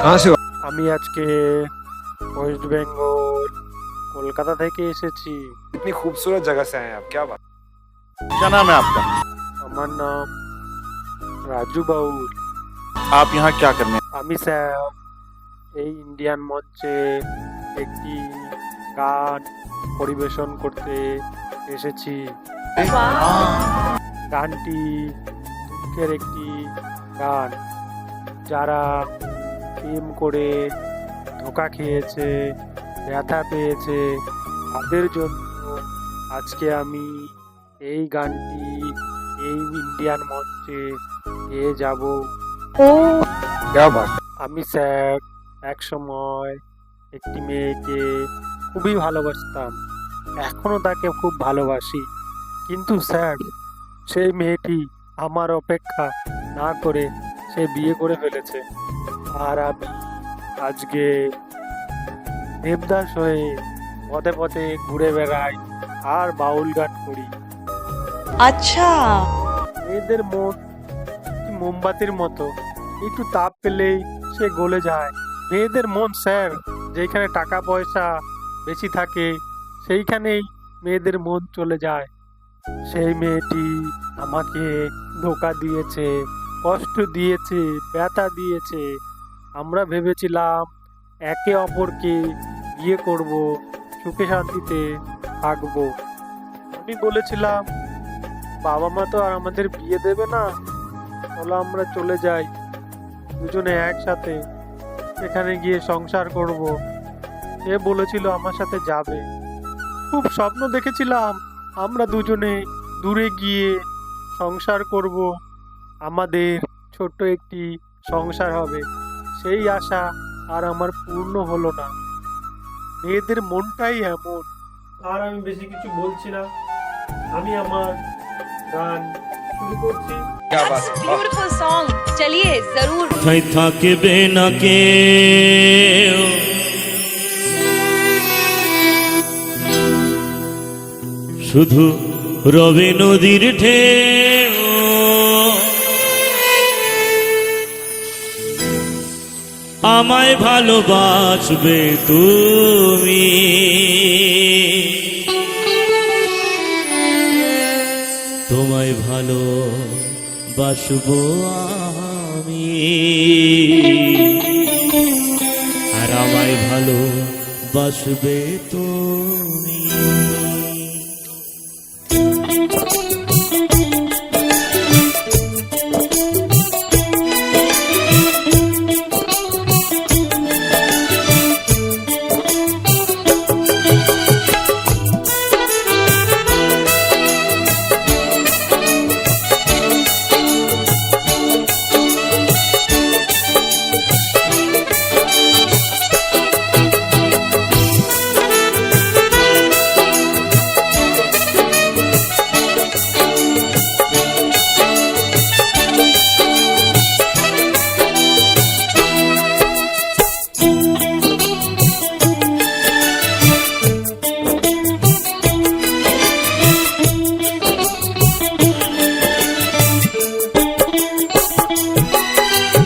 कहाँ से हो আমি আজকে ওয়েস্ট বেঙ্গল কলকাতা থেকে এসেছি इतनी खूबसूरत जगह से आए हैं आप क्या बात क्या नाम है आपका আমার নাম রাজু বাউল आप यहाँ क्या करने আমি স্যার এই ইন্ডিয়ান মঞ্চে একটি গান পরিবেশন করতে এসেছি গানটি দুঃখের একটি গান যারা প্রেম করে ধোকা খেয়েছে, ব্যথা পেয়েছে। তাদের জন্য আজকে আমি এই গানটি এই ইন্ডিয়ান মঞ্চে গেয়ে যাব। আমি স্যার এক সময় একটি মেয়েকে খুবই ভালোবাসতাম এখনও তাকে খুব ভালোবাসি। কিন্তু স্যার, সেই মেয়েটি আমার অপেক্ষা না করে সে বিয়ে করে ফেলেছে। আর আমি আজকে দেবদাস হয়ে পথে পথে ঘুরে বেড়াই আর বাউল গান করি। আচ্ছা। মেয়েদের মন মোমবাতির মতো? একটু তাপ পেলেই সে গলে যায়। মেয়েদের মন স্যার যেখানে টাকা পয়সা বেশি থাকে সেইখানেই মেয়েদের মন চলে যায়। সেই মেয়েটি আমাকে ধোকা দিয়েছে কষ্ট দিয়েছে ব্যথা দিয়েছে আমরা ভেবেছিলাম একে অপরকে বিয়ে করব, সুখে শান্তিতে থাকব। আমি বলেছিলাম, বাবা মা তো আর আমাদের বিয়ে দেবে না। চলো আমরা চলে যাই। দুজনে একসাথে এখানে গিয়ে সংসার করব। সে বলেছিল, আমার সাথে যাবে। খুব স্বপ্ন দেখেছিলাম, আমরা দুজনে দূরে গিয়ে সংসার করব। আমাদের ছোট্ট একটি সংসার হবে। সেই আশা আর আমার পূর্ণ হলো না। মেয়েদের মনটাই এমন আর আমি বেশি কিছু বলছি না। আমি আমার গান শুরু করছি। থাকে না শুধু রবি নদীর ঠেউ আমায় ভালোবাসবে তুমি। তোমায় ভালো বাসবো আমি। আর আমায় ভালো বাসবে তুমি।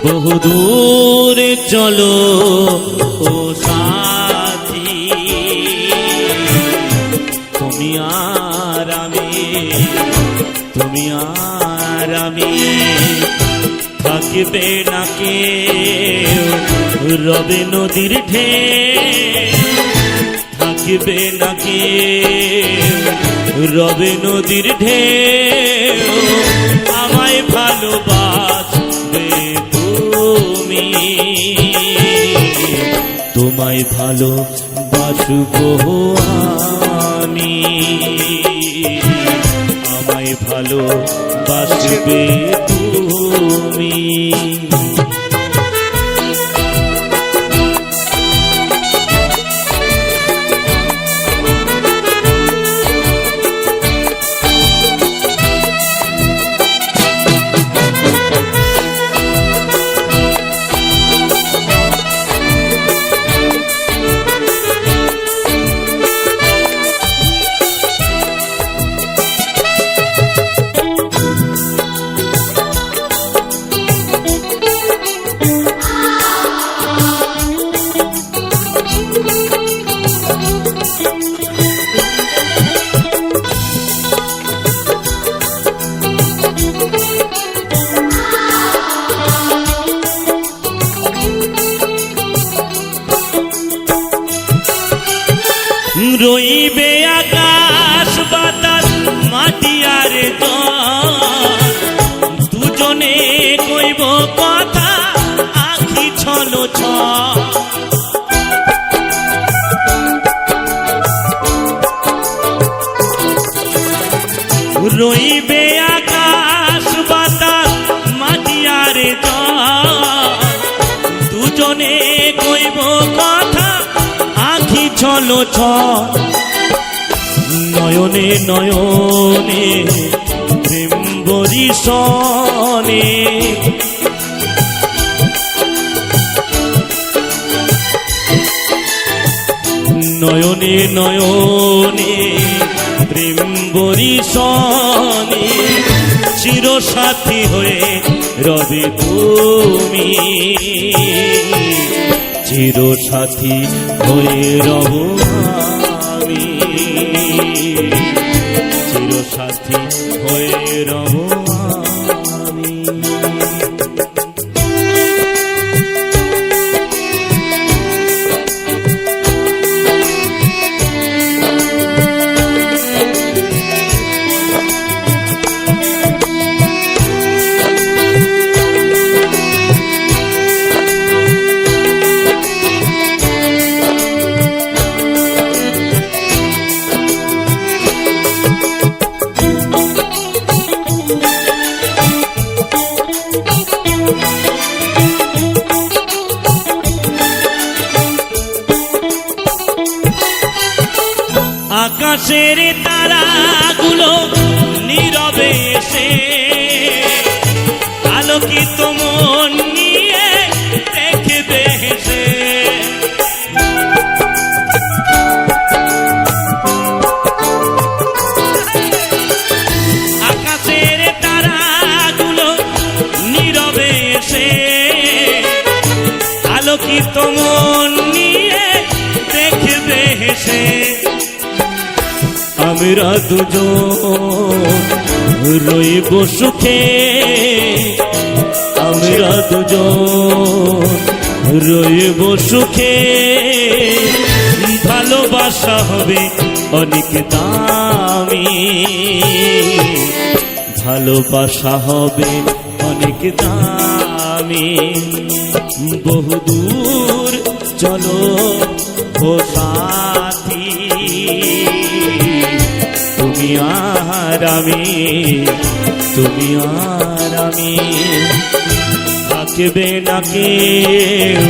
বহু দূরে চলো, ও সাথী। তুমি আর আমি, তুমি আর আমি থাকবে না কেউ। রবে নদীর ঢে থাকবে না কেউ। রবে নদীর ঢেউ, আমায় ভালোবাসবে তোমায় ভালো বাসুক আমি। আমায় ভালো বাসবে তুমি। দুজনে কইব কথা আখি ছলো ছ। রইবে আকাশ, বাতাস মাটিয়ারে দুজনে কইব কথা আখি ছলো ছ। নয়নে নয়নে প্রেম বরিশনে নয়নে নয়নে প্রেম বরিশনে চির সাথী হয়ে রবে তুমি। চির সাথী হয়ে রব চির সাথী হয়ে রব আকাশের তারাগুলো নীরবে এসে আলোকিত মন নিয়ে দেখবে তারাগুলো আমরা দুজন রইব সুখে। আমরা দুজন রইব সুখে। ভালোবাসা হবে অনেক দামি। ভালোবাসা হবে অনেক দামি। বহুদূর চলো ও সাথী। তুমি আর আমি, তুমি আর আমি থাকবে না কেউ,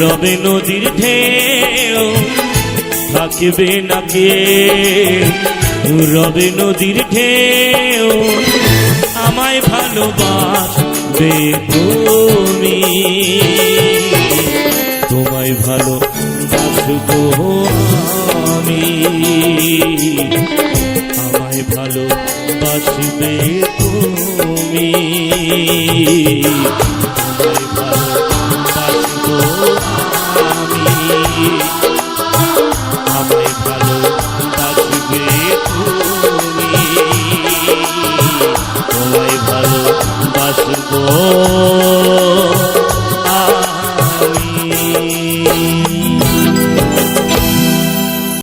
রবে নদীর ঢেউ। থাকবে না কেউ, রবে নদীর ঢেউ। আমায় ভালোবাসবে তুমি। তুমি